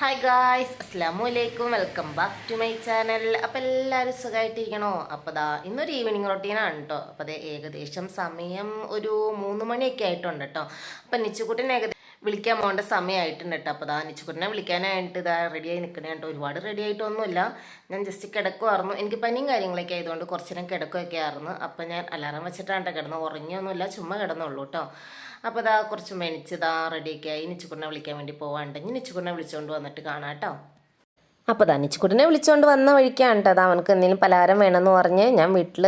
Hi guys അസ്സാമു അലൈക്കും welcome back to my channel അപ്പോൾ എല്ലാവരും സുഖമായിട്ടിരിക്കണോ അപ്പോൾ ദാ ഇന്നൊരു ഈവനിങ് റൊട്ടീനാണ് കേട്ടോ അപ്പോൾ അത് ഏകദേശം സമയം ഒരു മൂന്ന് മണിയൊക്കെ ആയിട്ടുണ്ട് കേട്ടോ അപ്പം നിച്ചുകൂട്ടിനെ ഏകദേശം വിളിക്കാൻ പോകേണ്ട സമയമായിട്ടുണ്ട് കേട്ടോ അപ്പോൾ ദാ നിച്ചുകൂട്ടിനെ വിളിക്കാനായിട്ട് ഇതാ റെഡിയായി നിൽക്കണേ കേട്ടോ ഒരുപാട് റെഡി ആയിട്ടൊന്നുമില്ല. ഞാൻ ജസ്റ്റ് കിടക്കുമായിരുന്നു എനിക്ക് പനിയും കാര്യങ്ങളൊക്കെ ആയതുകൊണ്ട് കുറച്ച് നേരം കിടക്കുകയൊക്കെ ആയിരുന്നു. അപ്പം ഞാൻ അലാറം വെച്ചിട്ടാണ് കേട്ടോ കിടന്ന് ഉറങ്ങിയൊന്നുമില്ല. ചുമ്മാ കിടന്നുള്ളൂ കേട്ടോ അപ്പോൾ ഇതാ കുറച്ച് മെണിച്ച് ഇതാ റെഡിയൊക്കെ ആയി നിച്ചുക്കുറിനെ വിളിക്കാൻ വേണ്ടി പോവാണ്ടെങ്കിൽ നിച്ചുക്കുറിനെ വിളിച്ചുകൊണ്ട് വന്നിട്ട് കാണാം കേട്ടോ. അപ്പോൾ ധനിച്ചുകുട്ടനെ നിച്ചുകുട്ടനെ വിളിച്ചുകൊണ്ട് വന്ന വഴിക്കാണ് കേട്ടോ അത് അവനക്ക് എന്തെങ്കിലും പലഹാരം വേണമെന്ന് പറഞ്ഞ് ഞാൻ വീട്ടിൽ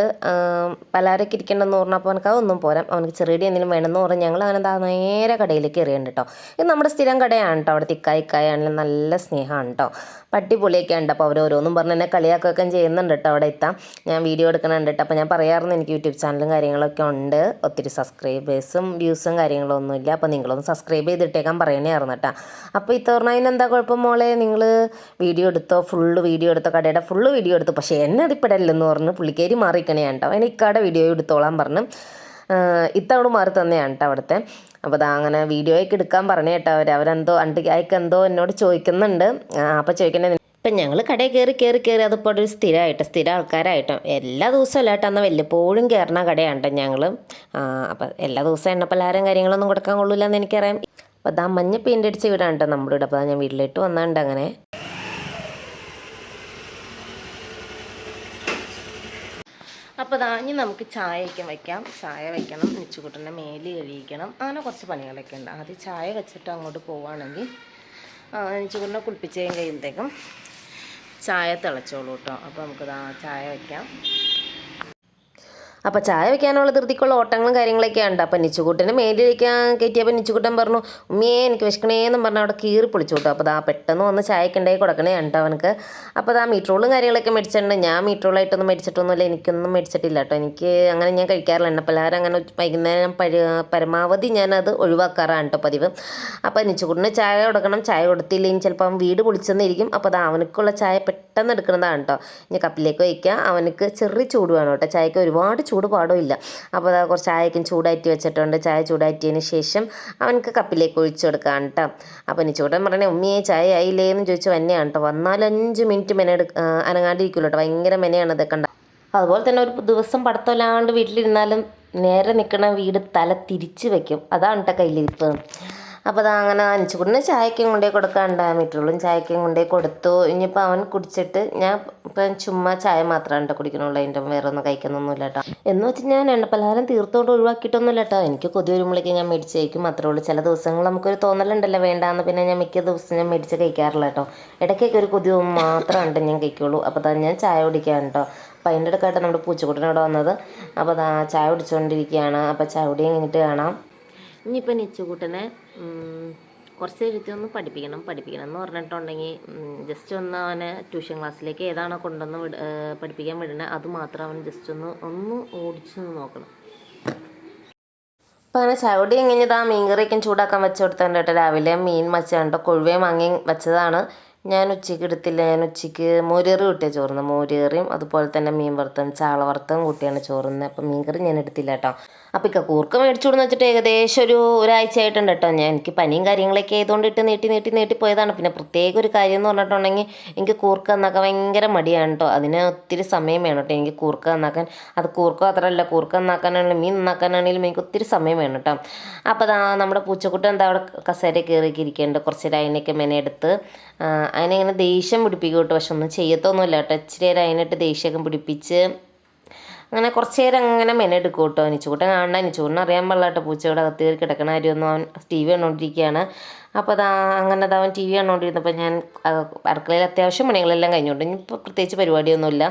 പലഹാരമൊക്കെ ഇരിക്കണമെന്ന് പറഞ്ഞപ്പോൾ അവനക്ക് അതൊന്നും പോരാ. അവനക്ക് ചെറിയടി എന്തെങ്കിലും വേണമെന്ന് പറഞ്ഞ് ഞങ്ങൾ അങ്ങനെ എന്താ നേരെ കടയിലേക്ക് എറിയുന്നുണ്ട് കേട്ടോ ഇത് നമ്മുടെ സ്ഥിരം കടയാണ് കേട്ടോ അവിടെ തിക്കായിക്കായാണെങ്കിലും നല്ല സ്നേഹമാണ് കേട്ടോ പട്ടി പൊളിയൊക്കെ ഉണ്ട് അപ്പോൾ അവരോരോന്നും പറഞ്ഞ് എന്നെ കളിയാക്കുകയൊക്കെ ചെയ്യുന്നുണ്ട് കേട്ടോ അവിടെ എത്താം ഞാൻ വീഡിയോ എടുക്കണുണ്ട് കേട്ടോ അപ്പോൾ ഞാൻ പറയാറുണ്ട് എനിക്ക് യൂട്യൂബ് ചാനലും കാര്യങ്ങളൊക്കെ ഉണ്ട്. ഒത്തിരി സബ്സ്ക്രൈബേഴ്സും വ്യൂസും കാര്യങ്ങളും ഒന്നുമില്ല അപ്പോൾ നിങ്ങളൊന്ന് സബ്സ്ക്രൈബ് ചെയ്തിട്ടേക്കാൻ പറയണേ ആയിരുന്നു കേട്ടോ അപ്പോൾ ഇത്തവണ അതിനെന്താ കുഴപ്പം മോളെ? നിങ്ങൾ വീഡിയോ എടുത്തോ ഫുള്ള് വീഡിയോ എടുത്തോ കടയുടെ ഫുള്ള് വീഡിയോ എടുത്തു. പക്ഷേ എന്നെ അതിപ്പെടല്ലെന്ന് പറഞ്ഞ് പുള്ളിക്കേരി മാറിക്കണേ കേട്ടോ അതിന് ഇക്കാടെ വീഡിയോ എടുത്തോളാൻ പറഞ്ഞു ഇത്തവണ മാറി തന്നെയാണ് കേട്ടോ അവിടുത്തെ. അപ്പോൾ അതാ അങ്ങനെ വീഡിയോയൊക്കെ എടുക്കാൻ പറഞ്ഞു കേട്ടോ അവർ അവരെന്തോ അണ്ട് അയക്കെന്തോ എന്നോട് ചോദിക്കുന്നുണ്ട്. അപ്പോൾ ചോദിക്കണേ ഇപ്പം ഞങ്ങൾ കടയിൽ കയറി കയറി കയറി അതിപ്പോൾ ഒരു സ്ഥിരമായിട്ട് സ്ഥിര ആൾക്കാരായിട്ടും. എല്ലാ ദിവസവും അല്ലാട്ടോ എന്നാൽ വല്ലപ്പോഴും കയറണ കടയാണ് ഞങ്ങൾ അപ്പം എല്ലാ ദിവസവും എണ്ണപ്പലഹാരം കാര്യങ്ങളൊന്നും കൊടുക്കാൻ കൊള്ളില്ല എന്ന് എനിക്കറിയാം. അപ്പോൾ അതാ മഞ്ഞ പെയിന്റ് അടിച്ച് വീടാണ് കേട്ടോ നമ്മുടെ വീട് അപ്പോൾ ഞാൻ വീട്ടിലിട്ട് വന്നിട്ടുണ്ട് അങ്ങനെ അപ്പോൾ ഇനി നമുക്ക് ചായയൊക്കെ വയ്ക്കാം ചായ വയ്ക്കണം നിച്ചുകുട്ടന്റെ മേൽ കഴിയിക്കണം അങ്ങനെ കുറച്ച് പണികളൊക്കെ ഉണ്ട്. ആദ്യം ചായ വെച്ചിട്ട് അങ്ങോട്ട് പോവുകയാണെങ്കിൽ നിച്ചുകുട്ടനെ കുളിപ്പിച്ചേയും കഴിയുമ്പോഴത്തേക്കും ചായ തിളച്ചോളൂ കേട്ടോ. അപ്പോൾ നമുക്ക് ദാ ചായ വയ്ക്കാം അപ്പോൾ ചായ വെക്കാനുള്ള ധൃതിക്കുള്ള ഓട്ടങ്ങളും കാര്യങ്ങളൊക്കെ ഉണ്ട്. അപ്പോൾ നിച്ചുകൂട്ടിന് മേലിരിക്കാൻ കയറ്റിയപ്പോൾ നിച്ചുകൂട്ടൻ പറഞ്ഞു ഉമ്മേ എനിക്ക് വിശക്കണേന്നും പറഞ്ഞ് അവിടെ കീറി പൊളിച്ചു കേട്ടോ. അപ്പോൾ ദാ പെട്ടെന്ന് വന്ന് ചായക്ക് ഉണ്ടായി കൊടുക്കണേ ഉണ്ട് അവനക്ക്. അപ്പോൾ ദാ മീറ്ററോളും കാര്യങ്ങളൊക്കെ മേടിച്ചിട്ടുണ്ട്. ഞാൻ മീറ്ററോളായിട്ടൊന്നും മേടിച്ചിട്ടൊന്നുമില്ല. എനിക്കൊന്നും മേടിച്ചിട്ടില്ല കേട്ടോ. എനിക്ക് അങ്ങനെ ഞാൻ കഴിക്കാറില്ല. എണ്ണപ്പലഹാരം അങ്ങനെ വൈകുന്നേരം പരി പരമാവധി ഞാനത് ഒഴിവാക്കാറാണ് കേട്ടോ പതിവ്. അപ്പോൾ നിച്ചുകൂട്ടിന് ചായ കൊടുക്കണം. ചായ കൊടുത്തില്ലെങ്കിൽ ചിലപ്പോൾ അവൻ വീട് പൊളിച്ചെന്നിരിക്കും. അപ്പോൾ അത് അവനക്കുള്ള ചായ പെട്ടെന്ന് എടുക്കുന്നതാണ് കേട്ടോ ഇനി കപ്പിലേക്ക് വയ്ക്കുക അവനക്ക് ചെറിയ ചൂട് വേണം കേട്ടോ ചായക്ക് ഒരുപാട് ചൂട് പാടുമില്ല അപ്പോൾ അതാ കുറച്ച് ചായക്കും ചൂടാറ്റി വെച്ചിട്ടുണ്ട്. ചായ ചൂടാറ്റിയതിന് ശേഷം അവനക്ക് കപ്പിലേക്ക് ഒഴിച്ചു കൊടുക്കുകയാണ് കേട്ടോ അപ്പോൾ ഇനി ചൂടൻ പറഞ്ഞേ ഉമ്മിയെ ചായ ആയില്ലേ എന്ന് ചോദിച്ചു തന്നെയാണ് കേട്ടോ വന്നാലഞ്ച് മിനിറ്റ് മെനെടു അനങ്ങാണ്ടിരിക്കുമല്ലോ കേട്ടോ ഭയങ്കര മെനയാണ് ഇതൊക്കെ അതുപോലെ തന്നെ ഒരു ദിവസം പടത്തമില്ലാണ്ട് വീട്ടിലിരുന്നാലും നേരെ നിൽക്കണ വീട് തല തിരിച്ച് വെക്കും. അതാണ് കേട്ടോ കയ്യിലിരിപ്പ്. അപ്പോൾ അത് അങ്ങനെ അനിച്ചുകൂടിന് ചായക്കും കൊണ്ടേ കൊടുക്കാണ്ട് മീറ്ററുകളും ചായക്കും കൊണ്ടേ കൊടുത്തു. ഇനിയിപ്പോൾ അവൻ കുടിച്ചിട്ട് ഞാൻ ഇപ്പം ചുമ്മാ ചായ മാത്രമാണ് കേട്ടോ കുടിക്കണുള്ളൂ. അതിന്റെ വേറെ ഒന്നും കഴിക്കുന്നൊന്നുമില്ല കേട്ടോ എന്ന് വെച്ച് ഞാൻ എണ്ണപ്പലഹാരം തീർത്തോണ്ട് ഒഴിവാക്കിയിട്ടൊന്നുമില്ല കേട്ടോ എനിക്ക് കൊതി വരുമ്പോഴേക്കും ഞാൻ മേടിച്ച് കഴിക്കും. മാത്രമേ ഉള്ളൂ. ചില ദിവസങ്ങൾ നമുക്കൊരു തോന്നലുണ്ടല്ലോ വേണ്ടാന്ന്. പിന്നെ ഞാൻ മിക്ക ദിവസം ഞാൻ മേടിച്ച് കഴിക്കാറില്ല കേട്ടോ ഇടയ്ക്കൊക്കെ ഒരു കൊതി മാത്രമുണ്ട് ഞാൻ കഴിക്കുള്ളൂ. അപ്പോൾ തന്നെ ഞാൻ ചായ കുടിക്കാൻ കേട്ടോ അപ്പം അതിന്റെ ഇടയ്ക്കായിട്ട് നമ്മുടെ പൂച്ചക്കുട്ടനോട് വന്നത്. അപ്പോൾ ചായ കുടിച്ചുകൊണ്ടിരിക്കുകയാണ് അപ്പോൾ ചായ കുടി കഴിഞ്ഞിട്ട് കാണാം? ഇനിയിപ്പോൾ നിച്ചുകൂട്ടനെ കുറച്ച് ഇരുത്തി ഒന്ന് പഠിപ്പിക്കണം പഠിപ്പിക്കണം എന്ന് പറഞ്ഞിട്ടുണ്ടെങ്കിൽ ജസ്റ്റ് ഒന്ന് അവനെ ട്യൂഷൻ ക്ലാസ്സിലേക്ക് ഏതാണോ കൊണ്ടുവന്ന് പഠിപ്പിക്കാൻ വിടണേ അത് മാത്രം അവൻ ജസ്റ്റ് ഒന്ന് ഒന്ന് ഓടിച്ചു നോക്കണം. അപ്പോൾ അങ്ങനെ ചവിടി എങ്ങനെയതാ മീൻ കറിയൊക്കെ ചൂടാക്കാൻ വെച്ച് കേട്ടോ രാവിലെ. മീൻ വെച്ചാണ്ടോ കൊഴുവയും വാങ്ങി വെച്ചതാണ്. ഞാൻ ഉച്ചയ്ക്ക് എടുത്തില്ല. ഞാൻ ഉച്ചയ്ക്ക് മോരേറി കൂട്ടിയ ചോറുന്നത്. മോരേറിയും അതുപോലെ തന്നെ മീൻ വറുത്തതും ചാള വറുത്തതും കൂട്ടിയാണ് ചോറുന്നത്. അപ്പം മീൻകറി ഞാൻ എടുത്തില്ല കേട്ടോ അപ്പം ഇക്ക കൂർക്ക മേടിച്ചു കൊടുന്ന് വെച്ചിട്ട് ഏകദേശം ഒരു ഒരാഴ്ച ആയിട്ടുണ്ട് കേട്ടോ ഞാൻ എനിക്ക് പനിയും കാര്യങ്ങളൊക്കെ ആയതുകൊണ്ട് ഇട്ട് നീട്ടി നീട്ടി നീട്ടി പോയതാണ്. പിന്നെ പ്രത്യേക ഒരു കാര്യം എന്ന് പറഞ്ഞിട്ടുണ്ടെങ്കിൽ എനിക്ക് കൂർക്ക നന്നാക്കാൻ ഭയങ്കര മടിയാണ് കേട്ടോ അതിന് ഒത്തിരി സമയം വേണം കേട്ടോ എനിക്ക് കൂർക്ക നന്നാക്കാൻ. അത് കൂർക്ക മാത്രമല്ല കൂർക്ക നന്നാക്കാനാണെങ്കിലും മീൻ നന്നാക്കാനാണെങ്കിലും എനിക്ക് ഒത്തിരി സമയം വേണം കേട്ടോ അപ്പോൾ നമ്മുടെ പൂച്ചക്കുട്ടൻ എന്താ അവിടെ കസേര കയറിയൊക്കെ ഇരിക്കുന്നുണ്ട്. കുറച്ച് ലൈനൊക്കെ മെനയെടുത്ത് അതിനെ ഇങ്ങനെ ദേഷ്യം പിടിപ്പിക്കും കേട്ടോ. പക്ഷെ ഒന്നും ചെയ്യത്തൊന്നുമില്ല കേട്ടോ. ഇച്ചിരി നേരം അതിനിട്ട് ദേഷ്യമൊക്കെ പിടിപ്പിച്ച് അങ്ങനെ കുറച്ച് നേരം അങ്ങനെ മെനെടുക്കും കേട്ടോ. നിച്ചൂട്ടൻ കാണണം. നിച്ചൂട്ടിന് അറിയാൻ പാടില്ല കേട്ടോ. പൂച്ചയുടെ അകത്ത് കയറി കിടക്കണ കാര്യമൊന്നും അവൻ ടി വി കണ്ടുകൊണ്ടിരിക്കുകയാണ് അപ്പോൾ അതാ അങ്ങനെ അത് അവൻ ടി വി കണ്ടുകൊണ്ടിരുന്നപ്പോൾ ഞാൻ അടുക്കളയിൽ അത്യാവശ്യം പണികളെല്ലാം കഴിഞ്ഞുകൊണ്ട് ഇപ്പോൾ പ്രത്യേകിച്ച് പരിപാടിയൊന്നുമില്ല.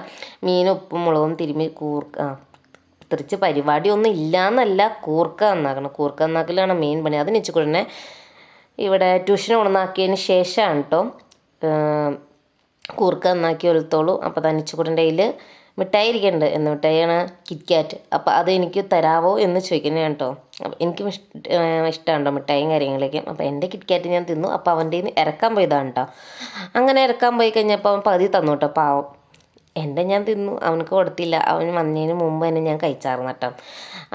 മീനും ഉപ്പും മുളകും തിരുമ്മി കൂർക്ക തിരിച്ച് പരിപാടിയൊന്നും ഇല്ല എന്നല്ല കൂർക്ക നന്നാക്കണം. കൂർക്ക നന്നാക്കലാണ് മെയിൻ പണി. അത് നിച്ചുകൂടനെ ഇവിടെ ട്യൂഷൻ കൊണ്ടുവന്നാക്കിയതിന് ശേഷമാണ് കേട്ടോ. കൂർക്ക നന്നാക്കി ഒലുത്തോളൂ. അപ്പോൾ തനിച്ചുകൂടിന്റെ കയ്യിൽ മിഠായി ഇരിക്കുന്നുണ്ട്. എന്ന് മിഠായിയാണ്? കിറ്റ്കാറ്റ് അപ്പോൾ അത് എനിക്ക് തരാവോ എന്ന് ചോദിക്കുന്നത് കേട്ടോ. എനിക്കും ഇഷ്ടമാണ് കേട്ടോ മിഠായിയും കാര്യങ്ങളൊക്കെ. അപ്പോൾ എന്റെ കിറ്റ്കാറ്റ് ഞാൻ തിന്നു. അപ്പോൾ അവന്റെ ഇറക്കാൻ പോയതാണ് കേട്ടോ. അങ്ങനെ ഇറക്കാൻ പോയി കഴിഞ്ഞപ്പോൾ അവൻ പകുതി തന്നു കേട്ടോ പാവം. എന്റെ ഞാൻ തിന്നു അവനക്ക് കൊടുത്തില്ല. അവൻ വന്നതിന് മുമ്പ് തന്നെ ഞാൻ കഴിച്ചായിരുന്നു കേട്ടോ.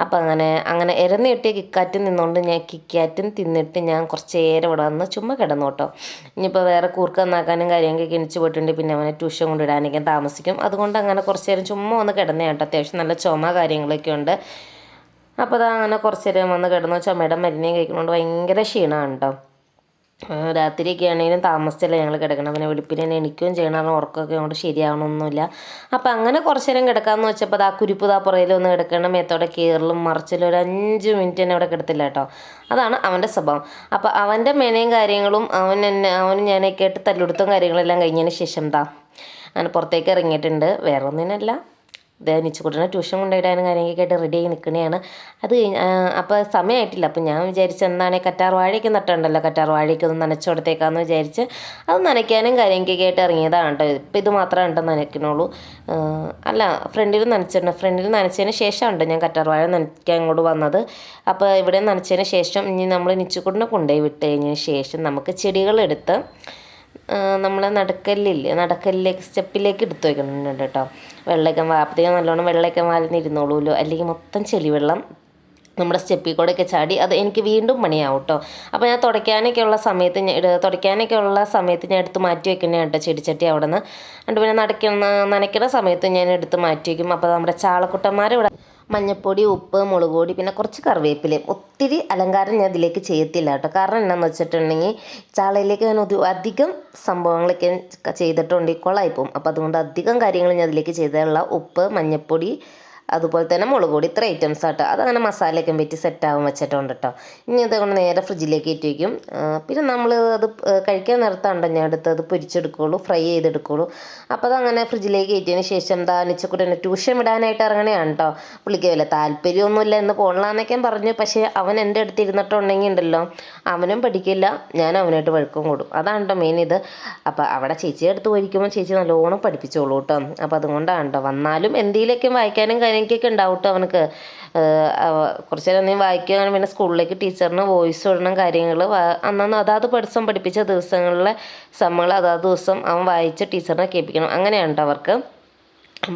അപ്പം അങ്ങനെ അങ്ങനെ ഇരന്ന് കിട്ടിയ കിക്കാറ്റും നിന്നുകൊണ്ട് ഞാൻ കിക്കാറ്റും തിന്നിട്ട് ഞാൻ കുറച്ച് നേരം ഇവിടെ വന്ന് ചുമ്മാ കിടന്നു കേട്ടോ. ഇനിയിപ്പോൾ വേറെ കൂർക്ക് നന്നാക്കാനും കാര്യങ്ങളൊക്കെ എണിച്ച് പോയിട്ടുണ്ട്. പിന്നെ അവനെ ട്യൂഷൻ കൊണ്ടിടാനൊക്കെ താമസിക്കും. അതുകൊണ്ട് അങ്ങനെ കുറച്ച് നേരം ചുമ്മാ ഒന്ന് കിടന്നേ കേട്ടോ. അത്യാവശ്യം നല്ല ചുമ കാര്യങ്ങളൊക്കെ ഉണ്ട്. അപ്പോൾ അതാ അങ്ങനെ കുറച്ച് നേരം വന്ന് കിടന്നു. ചുമയുടെ മരുന്നേ കഴിക്കുന്നതുകൊണ്ട് ഭയങ്കര ക്ഷീണമാണ് കേട്ടോ. രാത്രിയൊക്കെ ആണെങ്കിലും താമസിച്ചല്ല ഞങ്ങൾ കിടക്കണം. പിന്നെ വെളുപ്പിന് തന്നെ എണിക്കുകയും ചെയ്യണം ഉറക്കമൊക്കെ അങ്ങോട്ട് ശരിയാവണമൊന്നുമില്ല. അപ്പം അങ്ങനെ കുറച്ച് നേരം കിടക്കാമെന്ന് വെച്ചപ്പോൾ ആ കുരിപ്പ് താ പുറയിൽ ഒന്ന് കിടക്കണം മേത്തോടെ കീറലും മറിച്ചിലും ഒരു അഞ്ച് മിനിറ്റ് തന്നെ അവിടെ കിടത്തില്ല കേട്ടോ. അതാണ് അവന്റെ സ്വഭാവം. അപ്പോൾ അവന്റെ മെനയും കാര്യങ്ങളും അവൻ എന്നെ അവന് ഞാനൊക്കെ ആയിട്ട് തല്ലുടുത്തും കാര്യങ്ങളെല്ലാം കഴിഞ്ഞതിന് ശേഷം താ അങ്ങനെ പുറത്തേക്ക് ഇറങ്ങിയിട്ടുണ്ട്. വേറെ ഒന്നിനല്ല നിച്ചുകുട്ടനെ ട്യൂഷൻ കൊണ്ടുവിടാനും കാര്യങ്ങളൊക്കെ ആയിട്ട് ആയി നിൽക്കണതാണ് അത് അപ്പോൾ സമയമായിട്ടില്ല അപ്പോൾ ഞാൻ വിചാരിച്ച എന്താണ് കറ്റാർ വാഴയ്ക്ക് നട്ടുണ്ടല്ലോ കറ്റാർ വാഴയ്ക്ക് ഒന്ന് നനച്ചു കൊടുത്തേക്കാന്ന് വിചാരിച്ച് അത് നനയ്ക്കാനും കാര്യങ്ങളൊക്കെ ആയിട്ട് ഇറങ്ങിയതാണ് കേട്ടോ. ഇപ്പം ഇത് മാത്രമേ ഉണ്ടോ നനയ്ക്കണുള്ളൂ അല്ല ഫ്രണ്ടിൽ നനച്ചിട്ടുണ്ട്. ഫ്രണ്ടിൽ നനച്ചതിന് ശേഷമാണ് ഞാൻ കറ്റാർ വാഴ നനയ്ക്കാൻ ഇങ്ങോട്ട് വന്നത്. അപ്പോൾ ഇവിടെ നനച്ചതിന് ശേഷം ഇനി നമ്മൾ നിച്ചുകുട്ടിനെ കൊണ്ടുപോയി വിട്ട് കഴിഞ്ഞതിന് ശേഷം നമുക്ക് ചെടികളെടുത്ത് നമ്മൾ നടക്കല്ലില്ലേ നടക്കല്ലിലേക്ക് സ്റ്റെപ്പിലേക്ക് എടുത്ത് വയ്ക്കുന്നുണ്ട് കേട്ടോ. വെള്ളമൊക്കെ വാപ്പത്തേക്ക് നല്ലോണം വെള്ളമൊക്കെ വാലിന്നിരുന്നോളൂല്ലോ അല്ലെങ്കിൽ മൊത്തം ചെളിവെള്ളം നമ്മുടെ സ്റ്റെപ്പിൽ ഒക്കെ ചാടി അത് എനിക്ക് വീണ്ടും പണിയാവും കേട്ടോ. അപ്പോൾ ഞാൻ തുടയ്ക്കാനൊക്കെ ഉള്ള സമയത്ത് തുടയ്ക്കാനൊക്കെ ഉള്ള സമയത്ത് ഞാൻ എടുത്ത് മാറ്റി വെക്കണേ കേട്ടോ ചെടിച്ചട്ടി അവിടെ നിന്ന് എന്നിട്ട് പിന്നെ നടക്കുന്ന നനയ്ക്കുന്ന സമയത്ത് ഞാൻ എടുത്ത് മാറ്റി വയ്ക്കും അപ്പോൾ നമ്മുടെ ചാളക്കുട്ടന്മാർ ഇവിടെ മഞ്ഞൾപ്പൊടി ഉപ്പ് മുളക് പൊടി പിന്നെ കുറച്ച് കറിവേപ്പിലയും. ഒത്തിരി അലങ്കാരം ഞാൻ ഇതിലേക്ക് ചെയ്യത്തില്ല കേട്ടോ. കാരണം എന്നാന്ന് വെച്ചിട്ടുണ്ടെങ്കിൽ ചാളയിലേക്ക് ഞാൻ അധികം സംഭവങ്ങളൊക്കെ ചെയ്തിട്ടുണ്ട്. കൊളായിപ്പോവും അപ്പോൾ അതുകൊണ്ട് അധികം കാര്യങ്ങൾ ഞാൻ അതിലേക്ക് ചെയ്തിട്ടുള്ള ഉപ്പ് മഞ്ഞൾപ്പൊടി അതുപോലെ തന്നെ മുളക് പൊടി ഇത്ര ഐറ്റംസ് ആട്ടോ. അതങ്ങനെ മസാലയൊക്കെ പറ്റി സെറ്റാകും വെച്ചിട്ടുണ്ട് കേട്ടോ ഇനി അതുകൊണ്ട് നേരെ ഫ്രിഡ്ജിലേക്ക് ഇട്ട് വയ്ക്കും പിന്നെ നമ്മൾ അത് കഴിക്കാൻ നിർത്താണ്ടോ ഞാൻ എടുത്ത് അത് പൊരിച്ചെടുക്കുകയുള്ളൂ ഫ്രൈ ചെയ്തെടുക്കുകയുള്ളൂ അപ്പോൾ അതങ്ങനെ ഫ്രിഡ്ജിലേക്ക് കയറ്റിയതിന് ശേഷം എന്താ നിച്ചക്കുട്ടനെ ട്യൂഷൻ വിടാനായിട്ട് ഇറങ്ങണയാണ് കേട്ടോ പുള്ളിക്ക് വല്ല താല്പര്യമൊന്നുമില്ല എന്ന് പോകണമെന്നൊക്കെ പറഞ്ഞു. പക്ഷേ അവൻ എന്റെ അടുത്ത് ഇരുന്നിട്ടുണ്ടെങ്കിൽ ഉണ്ടല്ലോ അവനും പഠിക്കില്ല ഞാൻ അവനായിട്ട് വഴക്കും കൂടും. അതാണ് കേട്ടോ മെയിൻ ഇത്. അപ്പോൾ അവിടെ ചേച്ചിയെ അടുത്ത് പോയിരിക്കുമ്പോൾ ചേച്ചി നല്ലോണം പഠിപ്പിച്ചോളൂ കേട്ടോ അപ്പോൾ അതുകൊണ്ടാണ് കേട്ടോ വന്നാലും എന്തെങ്കിലുമൊക്കെ വായിക്കാനും എനിക്കൊക്കെ ഉണ്ടാവും കേട്ടോ അവനക്ക് കുറച്ച് നേരം നീ വായിക്കുകയാണ് പിന്നെ സ്കൂളിലേക്ക് ടീച്ചറിന് വോയിസ് ഇടണം കാര്യങ്ങൾ അന്നന്ന് അതാത് പഠിത്തം പഠിപ്പിച്ച ദിവസങ്ങളിലെ സമ്മകൾ അതാത് ദിവസം അവൻ വായിച്ച് ടീച്ചറിനെ കേൾപ്പിക്കണം. അങ്ങനെയാണ് അവർക്ക്.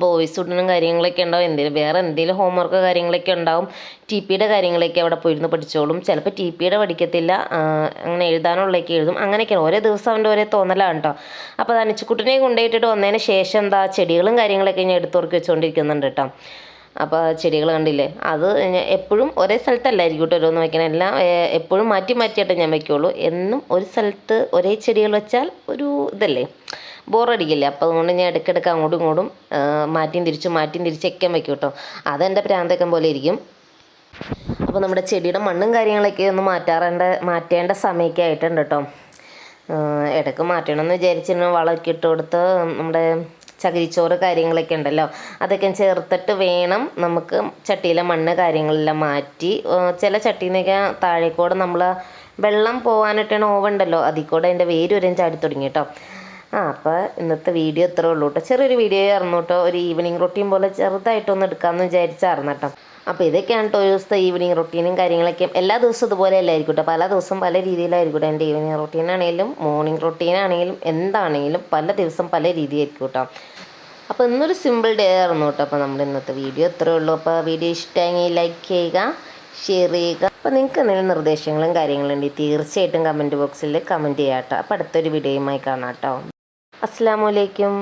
വോയിസ് ഇടണം കാര്യങ്ങളൊക്കെ ഉണ്ടാവും. എന്തെങ്കിലും വേറെ എന്തെങ്കിലും ഹോംവർക്ക് കാര്യങ്ങളൊക്കെ ഉണ്ടാവും. ടി പിയുടെ കാര്യങ്ങളൊക്കെ അവിടെ പോയിരുന്ന് പഠിച്ചോളും. ചിലപ്പോൾ ടി പിയുടെ പഠിക്കത്തില്ല. അങ്ങനെ എഴുതാനുള്ളതൊക്കെ എഴുതും. അങ്ങനെയൊക്കെയാണ്. ഓരോ ദിവസം അവന്റെ ഓരോ തോന്നലാണ് കേട്ടോ അപ്പോൾ തനിച്ചുക്കുട്ടിനെ കൊണ്ടുപോയിട്ടിട്ട് വന്നതിന് ശേഷം എന്താ ചെടികളും കാര്യങ്ങളൊക്കെ ഞാൻ എടുത്തുറക്കി വെച്ചുകൊണ്ടിരിക്കുന്നുണ്ട് കേട്ടോ. അപ്പോൾ ചെടികൾ കണ്ടില്ലേ? അത് എപ്പോഴും ഒരേ സ്ഥലത്തല്ലായിരിക്കും കേട്ടോ ഓരോന്ന് വയ്ക്കണം എല്ലാം എപ്പോഴും മാറ്റി മാറ്റിയിട്ടേ ഞാൻ വയ്ക്കുള്ളൂ എന്നും ഒരു സ്ഥലത്ത് ഒരേ ചെടികൾ വെച്ചാൽ ഒരു ഇതല്ലേ? ബോറടിക്കില്ലേ? അപ്പോൾ അതുകൊണ്ട് ഞാൻ ഇടയ്ക്കിടയ്ക്ക് അങ്ങോട്ടും ഇങ്ങോട്ടും മാറ്റിയും തിരിച്ചും മാറ്റിയും തിരിച്ചൊക്കെ വയ്ക്കും കേട്ടോ. അതെന്റെ പ്രാന്തക്കം പോലെ ഇരിക്കും. അപ്പോൾ നമ്മുടെ ചെടിയുടെ മണ്ണും കാര്യങ്ങളൊക്കെ ഒന്ന് മാറ്റാറേണ്ട മാറ്റേണ്ട സമയമൊക്കെ ആയിട്ടുണ്ട് കേട്ടോ. ഇടയ്ക്ക് മാറ്റണമെന്ന് വിചാരിച്ചിരുന്നു. വളമൊക്കെ ഇട്ട് കൊടുത്ത് നമ്മുടെ ചകിരിച്ചോറ് കാര്യങ്ങളൊക്കെ ഉണ്ടല്ലോ. അതൊക്കെ ചേർത്തിട്ട് വേണം നമുക്ക് ചട്ടിയിലെ മണ്ണ് കാര്യങ്ങളെല്ലാം മാറ്റി ചില ചട്ടീനൊക്കെ താഴേക്കൂടെ നമ്മൾ വെള്ളം പോകാനായിട്ടാണ് ഓവുണ്ടല്ലോ അതിൽ കൂടെ അതിന്റെ വേര് വരെയും ചാടി തുടങ്ങി കേട്ടോ ആ അപ്പോൾ ഇന്നത്തെ വീഡിയോ ഇത്രേ ഉള്ളൂ കേട്ടോ ചെറിയൊരു വീഡിയോ ആയിരുന്നു കേട്ടോ ഒരു ഈവനിങ് റൊട്ടീൻ പോലെ ചെറുതായിട്ടൊന്ന് എടുക്കാമെന്ന് വിചാരിച്ചായിരുന്നു കേട്ടോ അപ്പോൾ ഇതൊക്കെയാണ് കേട്ടോ ഒരു ദിവസത്തെ ഈവനിങ് റൊട്ടീനും കാര്യങ്ങളൊക്കെ. എല്ലാ ദിവസവും ഇതുപോലെ അല്ലായിരിക്കും കേട്ടോ പല ദിവസം പല രീതിയിലായിരിക്കും എന്റെ ഈവനിങ് റൊട്ടീൻ ആണെങ്കിലും മോർണിംഗ് റൊട്ടീൻ ആണെങ്കിലും എന്താണെങ്കിലും പല ദിവസം പല രീതിയായിരിക്കും കേട്ടോ അപ്പോൾ ഇന്നൊരു സിമ്പിൾ ഡേ ആയിരുന്നു കേട്ടോ അപ്പോൾ നമ്മുടെ ഇന്നത്തെ വീഡിയോ ഇത്രേ ഉള്ളൂ. അപ്പോൾ വീഡിയോ ഇഷ്ടമെങ്കിൽ ലൈക്ക് ചെയ്യുക ഷെയർ ചെയ്യുക. അപ്പോൾ നിങ്ങൾക്ക് എന്തെങ്കിലും നിർദ്ദേശങ്ങളും കാര്യങ്ങളും ഉണ്ടെങ്കിൽ തീർച്ചയായിട്ടും കമന്റ് ബോക്സിൽ കമന്റ് ചെയ്യാം കേട്ടോ അപ്പോൾ അടുത്തൊരു വീഡിയോയുമായി കാണാം കേട്ടോ അസ്സാം വലൈക്കും